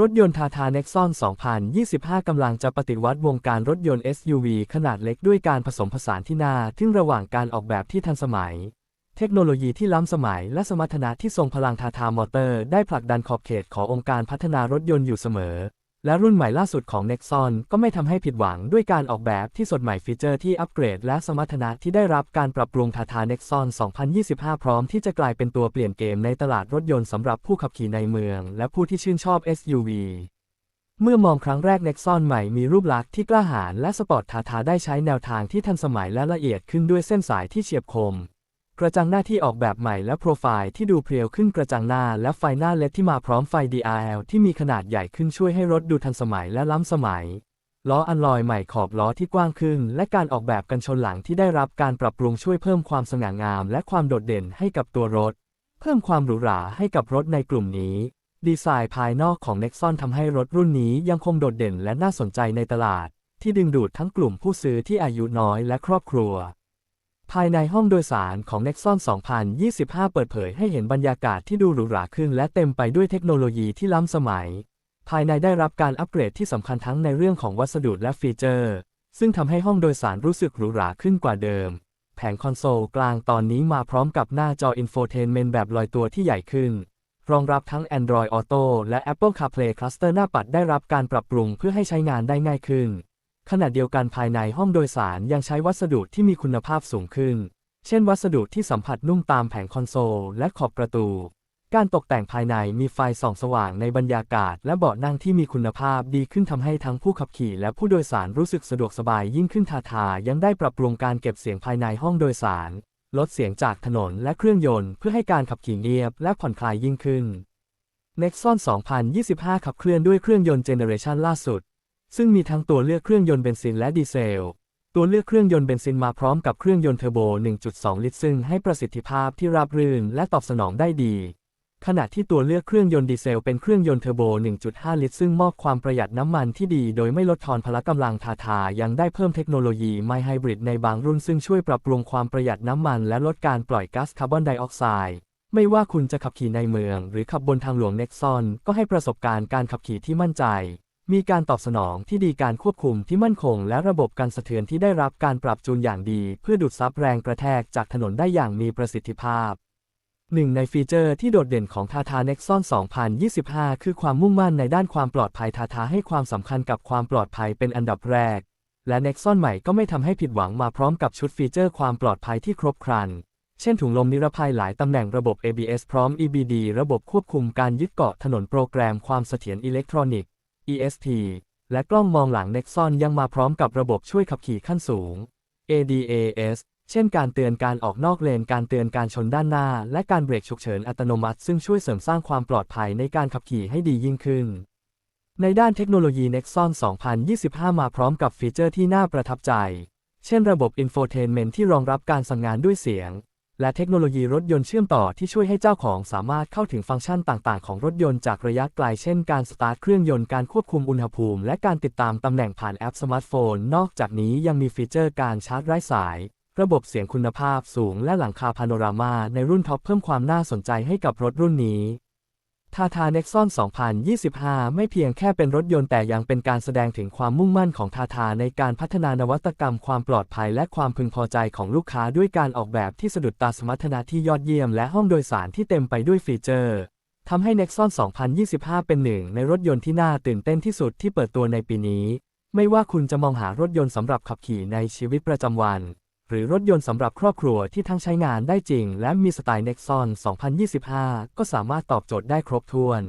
รถยนต์ทาทาเน็กซอน 2025 กำลังจะปฏิวัติวงการรถยนต์ SUV ขนาดเล็กด้วยการผสมผสานที่น่าทึ่งระหว่างการออกแบบที่ทันสมัย เทคโนโลยีที่ล้ำสมัยและสมรรถนะที่ทรงพลังทาทามอเตอร์ ได้ผลักดันขอบเขตขององค์การพัฒนารถยนต์อยู่เสมอ และรุ่นใหม่ล่าสุดของ Nexon ก็ไม่ทำให้ผิดหวังด้วยการออกแบบที่สดใหม่ฟีเจอร์ที่อัปเกรด และสมรรถนะที่ได้รับการปรับปรุงทาทา Nexon 2025 พร้อมที่จะกลายเป็นตัวเปลี่ยนเกมในตลาดรถยนต์สำหรับผู้ขับขี่ในเมือง และผู้ที่ชื่นชอบ SUV เมื่อมองครั้งแรก Nexon ใหม่มีรูปลักษณ์ที่กล้าหาญและสปอร์ตทาทาได้ใช้แนวทางที่ทันสมัยและละเอียดขึ้นด้วยเส้นสายที่เฉียบคม กระจังหน้าที่ออกแบบใหม่และโปรไฟล์ที่ดูเพรียวขึ้นกระจังหน้าและไฟหน้าเลดที่มาพร้อมไฟ DRL ที่มีขนาดใหญ่ขึ้นช่วยให้รถดูทันสมัยและล้ำสมัย ล้ออันลอยใหม่ขอบล้อที่กว้างขึ้น และการออกแบบกันชนหลังที่ได้รับการปรับปรุงช่วยเพิ่มความสง่างาม และความโดดเด่นให้กับตัวรถ เพิ่มความหรูหราให้กับรถในกลุ่มนี้ ดีไซน์ภายนอกของ Nexon ทำให้รถรุ่นนี้ยังคงโดดเด่นและน่าสนใจในตลาด ที่ดึงดูดทั้งกลุ่มผู้ซื้อที่อายุน้อยและครอบครัว ภายในห้องโดยสารของ Nexon 2025 เปิดเผยให้เห็นบรรยากาศที่ดูหรูหราขึ้น และเต็มไปด้วยเทคโนโลยีที่ล้ำสมัย ภายในได้รับการอัปเกรดที่สำคัญทั้งในเรื่องของวัสดุและฟีเจอร์ ซึ่งทำให้ห้องโดยสารรู้สึกหรูหราขึ้นกว่าเดิม แผงคอนโซลกลางตอนนี้มาพร้อมกับหน้าจออินโฟเทนเมนต์แบบลอยตัวที่ใหญ่ขึ้น รองรับทั้ง Android Auto และ Apple CarPlay Cluster หน้าปัดได้รับการปรับปรุงเพื่อให้ใช้งานได้ง่ายขึ้น ขณะเดียวกันภายในห้องโดยสารยังใช้วัสดุที่มีคุณภาพสูงขึ้น เช่น วัสดุที่สัมผัสนุ่มตามแผงคอนโซลและขอบประตู การตกแต่งภายในมีไฟส่องสว่างในบรรยากาศ และเบาะนั่งที่มีคุณภาพดีขึ้นทำให้ทั้งผู้ขับขี่และผู้โดยสารรู้สึกสะดวกสบายยิ่งขึ้นทาทายังได้ปรับปรุงการเก็บเสียงภายในห้องโดยสาร ลดเสียงจากถนนและเครื่องยนต์เพื่อให้การขับขี่เงียบและผ่อนคลายยิ่งขึ้น Nexon 2025 ขับเคลื่อนด้วยเครื่องยนต์เจเนอเรชันล่าสุด ซึ่งมีทั้งตัวเลือกเครื่องยนต์เบนซินและดีเซล ตัวเลือกเครื่องยนต์เบนซินมาพร้อมกับเครื่องยนต์เทอร์โบ 1.2 ลิตร ซึ่งให้ประสิทธิภาพที่ราบรื่นและตอบสนองได้ดี ขณะที่ตัวเลือกเครื่องยนต์ดีเซลเป็นเครื่องยนต์เทอร์โบ 1.5 ลิตร ซึ่งมอบความประหยัดน้ำมันที่ดี โดยไม่ลดทอนพละกำลังทาทา ยังได้เพิ่มเทคโนโลยีไมไฮบริดในบางรุ่นซึ่งช่วยปรับปรุงความประหยัดน้ำมัน และลดการปล่อยก๊าซคาร์บอนไดออกไซด์ไม่ว่าคุณจะขับขี่ในเมือง หรือขับบนทางหลวง Nexon ก็ให้ประสบการณ์การขับขี่ที่มั่นใจ มีการตอบสนองที่ดีการควบคุมที่มั่นคง และระบบการสะเทือนที่ได้รับการปรับจูนอย่างดี เพื่อดูดซับแรงกระแทกจากถนนได้อย่างมีประสิทธิภาพหนึ่งในฟีเจอร์ที่โดดเด่นของ Tata Nexon 2025 คือความมุ่งมั่นในด้านความปลอดภัย Tata ให้ความสำคัญกับความปลอดภัยเป็นอันดับแรก และ Nexon ใหม่ก็ไม่ทำให้ผิดหวังมาพร้อมกับชุดฟีเจอร์ความปลอดภัยที่ครบครัน เช่นถุงลมนิรภัยหลายตำแหน่งระบบ ABS พร้อม EBD ระบบควบคุมการยึดเกาะถนนโปรแกรมความเสถียรอิเล็กทรอนิกส์ ESP และกล้องมองหลัง Nexon ยังมาพร้อมกับระบบช่วยขับขี่ขั้นสูง ADAS เช่นการเตือนการออกนอกเลน การเตือนการชนด้านหน้า และการเบรกฉุกเฉินอัตโนมัติ ซึ่งช่วยเสริมสร้างความปลอดภัยในการขับขี่ให้ดียิ่งขึ้น ในด้านเทคโนโลยี Nexon 2025 มาพร้อมกับฟีเจอร์ที่น่าประทับใจ เช่นระบบ Infotainment ที่รองรับการสั่งงานด้วยเสียง และเทคโนโลยีรถยนต์เชื่อมต่อที่ช่วยให้เจ้าของสามารถเข้าถึงฟังก์ชันต่างๆ ของรถยนต์จากระยะไกลเช่นการสตาร์ทเครื่องยนต์การควบคุมอุณหภูมิ และการติดตามตำแหน่งผ่านแอปสมาร์ทโฟน นอกจากนี้ยังมีฟีเจอร์การชาร์จไร้สาย ระบบเสียงคุณภาพสูง และหลังคาพาโนรามาในรุ่นท็อปเพิ่มความน่าสนใจให้กับรถรุ่นนี้ ทาทา Nexon 2025 ไม่เพียงแค่เป็นรถยนต์แต่ยังเป็นการแสดงถึงความมุ่งมั่นของทาทาในการพัฒนานวัตกรรมความปลอดภัยและความพึงพอใจของลูกค้าด้วยการออกแบบที่สะดุดตาสมรรถนะที่ยอดเยี่ยมและห้องโดยสารที่เต็มไปด้วยฟีเจอร์ทำให้ Nexon 2025 เป็นหนึ่งในรถยนต์ที่น่าตื่นเต้นที่สุดที่เปิดตัวในปีนี้ ไม่ว่าคุณจะมองหารถยนต์สำหรับขับขี่ในชีวิตประจำวัน หรือรถยนต์สำหรับครอบครัวที่ทั้งใช้งานได้จริง และมีสไตล์ Nexon 2025 ก็สามารถตอบโจทย์ได้ครบถ้วน